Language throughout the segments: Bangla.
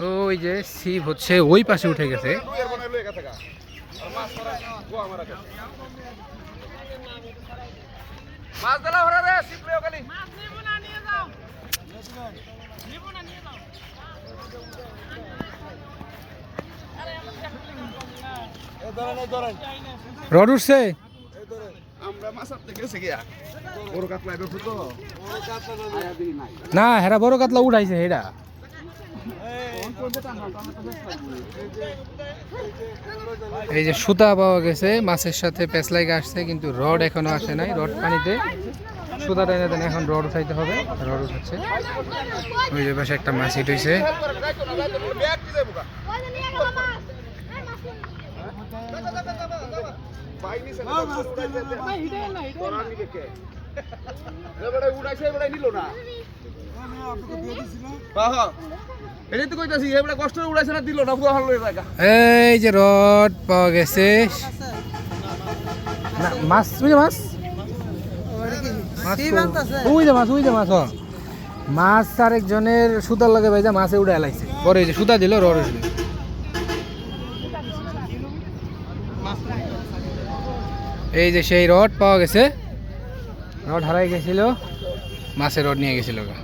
ওই যে সিপ হচ্ছে ওই পাশে উঠে গেছে। রড উঠছে? না হেরা বড় কাতলা উঠাইছে হেরা। এই যে সুতা পাওয়া গেছে মাছের সাথে পেঁচলাইকে আসছে কিন্তু রড এখনও আসে নাই রড পানিতে। সুতা টাইনে টাইনে এখন রড উঠাইতে হবে রড উঠাচ্ছে। ওই যে পাশে একটা মাছ হিট হয়েছে না উড়াইছে নিল না। এই যে রড, পাওয়া গেছে। মাছ যে মাছ? মাছ আরেকজনের সুতার লাগে ভাই মাছে উড়ে এলাইছে পরে যে সুতা দিল, রড উঠল। এই যে সেই রড পাওয়া গেছে। রড হারাই গেছিল। মাছের রড নিয়ে গেছিল গা।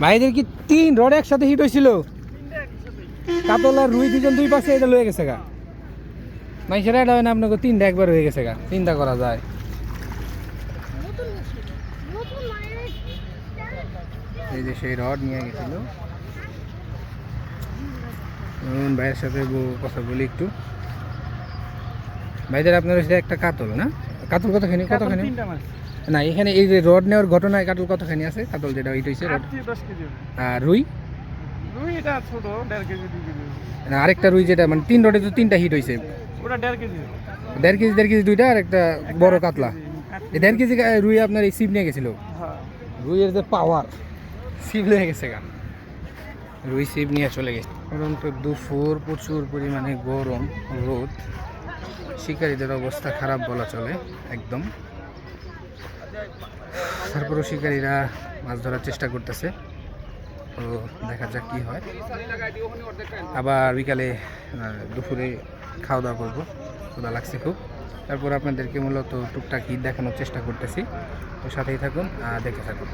ভাইদের কি তিন রড একসাথে হিট হয়েছিল? কাতল আর রুই দুজন দুই পাশে এটা লয়ে গেছে গা। মাইসেরা এটা হয় না আপনাকে তিনটা একবার হয়ে গেছে গা। তিনটা করা যায়। এই যে সেই রড নিয়ে গেছিল। ভাইয়ের সাথে কথা বলি একটু। ভাইদের আপনার একটা কাতল না? কাতল কতখানি? কতখানি? না এখানে এই যে রড নেওয়ার ঘটনায় কাতল কতখানি আছে কাতল যেটা ওইটা হয়েছে রড। আর রুই? রুই এটা ছোট দেড় কেজি দুই কেজি না, আরেকটা রুই যেটা মানে তিন রডে তো তিনটা হিট হয়েছে ওটা দেড় কেজি দেড় কেজি দেড় কেজি দুইটা আর একটা বড় কাতলা। এই দেড় কেজি কা- রুই আপনার এই সিপ নিয়ে গেছিল। হ্যাঁ। রুইয়ের যে পাওয়ার সিপ নিয়ে গেছে গা। রুই সিপ নিয়ে চলে গেছে। কারণ তো দুপুর প্রচুর পরিমাণে গরম রোদ। শিকারীদের অবস্থা খারাপ বলা চলে একদম। তারপরেও শিকারীরা মাছ ধরার চেষ্টা করতেছে। তো দেখা যাক কি হয়। আবার বিকালে দুপুরে খাওয়া দাওয়া করব। খোদা লাগছে খুব। তারপর আপনাদেরকে মূলত টুকটাক ঈদ দেখানোর চেষ্টা করতেছি। তো সাথেই থাকুন আর দেখে থাকুন।